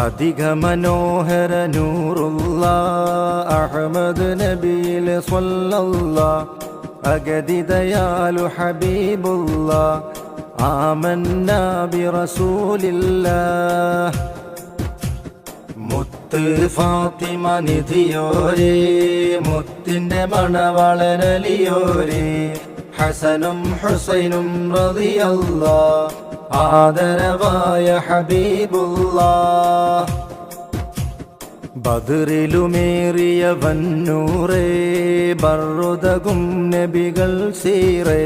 അധിക മനോഹര നൂറുള്ള അഹമ്മദ് നബിയിൽ സ്വല്ലല്ല അഗതിദയാലു ഹബീബുള്ള ആമന്ന റസൂലില്ല മുത്ത് ഫാത്തിമ നിധിയോരേ മുത്തിന്റെ മണവളരലിയോരേ ഹസനും ഹുസൈനും റളിയല്ല ആദരവായ ഹബീബുള്ള ബദറിലുമേറിയ വന്നൂറേ ബറുതകും നബികൾ സീറേ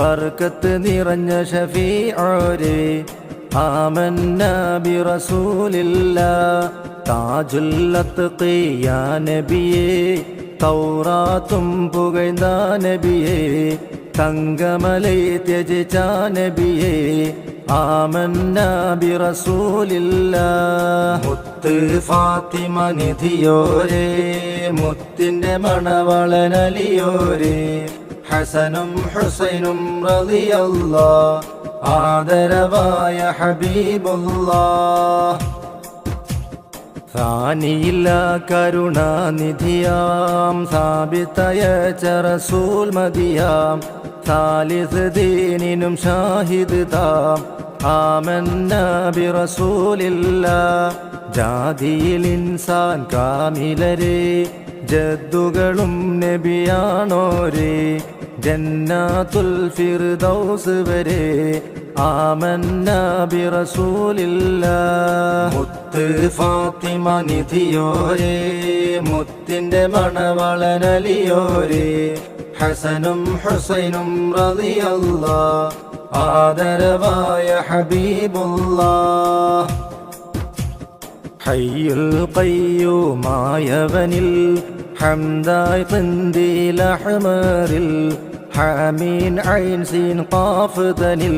ബർക്കത്ത് നിറഞ്ഞ ഷഫീ ആരെ ആമന്ന ബി റസൂലില്ല താജുല്ലത്ത് തെയ്യാ നബിയേ തൗറാത്തും പുകഴ്ന്ന നബിയേ തങ്കമലൈ ത്യജിച്ച നബിയേ ആമന്ന ബി റസൂലില്ല മുത്ത് ഫാത്തിമ നിധിയോരേ മുത്തിന്റെ മണവളനലിയോരേ. ഹസനും ഹുസൈനും റളിയല്ല ആദരവായ ഹബീബുല്ലാ ാനിയില്ല കരുണാനിധിയാം സാബിത്തയ ചറസൂൽ മതിയാം. ദീനിനും ഷാഹിദ് താം. ആമന്ന ബിറസൂലില്ല ജാതിയിൽ ഇൻസാൻ കാമിലരെ. ജദ്ദുകളും നബിയാണോരെ. ജന്നാത്തുൽ ഫിർദൗസ് വരെ. ആമന്ന ബിറസൂലില്ല മുത്ത് ഫാത്തിമ നിധിയോരേ. മുത്തിന്റെ മണവളനലിയോരേ. ഹസനും ഹുസൈനും റളിയല്ല ആദരവായ ഹബീബുല്ലാ ഹയ്യുൽ ഖയ്യൂമായവനിൽ ഹംദായ് തന്തിൽ അഹ്മറിൽ حامين عين سين قاف ذنل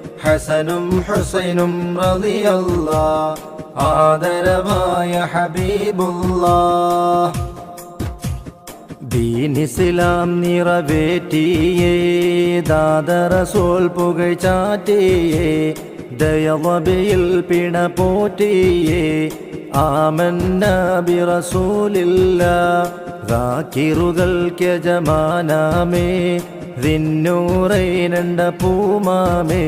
ഹസനും ഹുസൈനും റളിയല്ല ആദരവായ ഹബീബുള്ള ദീനിസ്ലാം നിറവേറ്റിയേ ദാദറസോൾ പുകഴ്ചാറ്റിയേ ദയവബിയിൽ പിണ പോറ്റിയേ ആമന്ന ബി റസൂലില്ല ദാക്കിറുകൾക്ക് ദിന്നൂറൈനണ്ട പൂമാമേ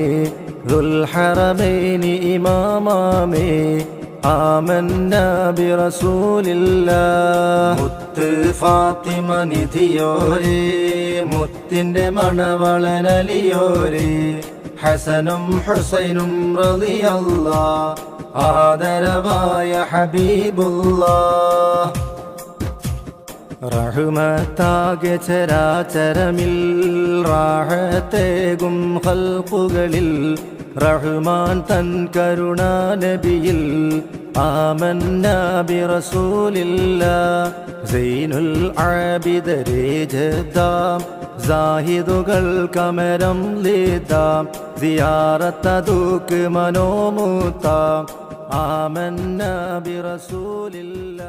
ദുൽഹറമൈനി ഇമാമാമേ ആമന്ന ബി റസൂലില്ല മുത്ത് ഫാത്തിമ നിധിയോരേ മുത്തിന്റെ മണവളനലിയോരേ. ഹസനും ഹുസൈനും റളിയല്ലാ ആദരവായ ഹബീബുല്ലാ റഹ്മത്താകെ ചരാചരമിൽ റാഹത്തേകും ഹൽപ്പുകളിൽ റഹ്മാൻ തൻ കരുണാനബിയിൽ ആമന്ന ബി റസൂലില്ല സൈനുൽ ആബിദരേ ജദ്ദാം സാഹിദുകൾ കമരം ലീതാം സിയാറത്തതൂക്ക് മനോമൂത്താം ആമന്ന ബി റസൂലില്ല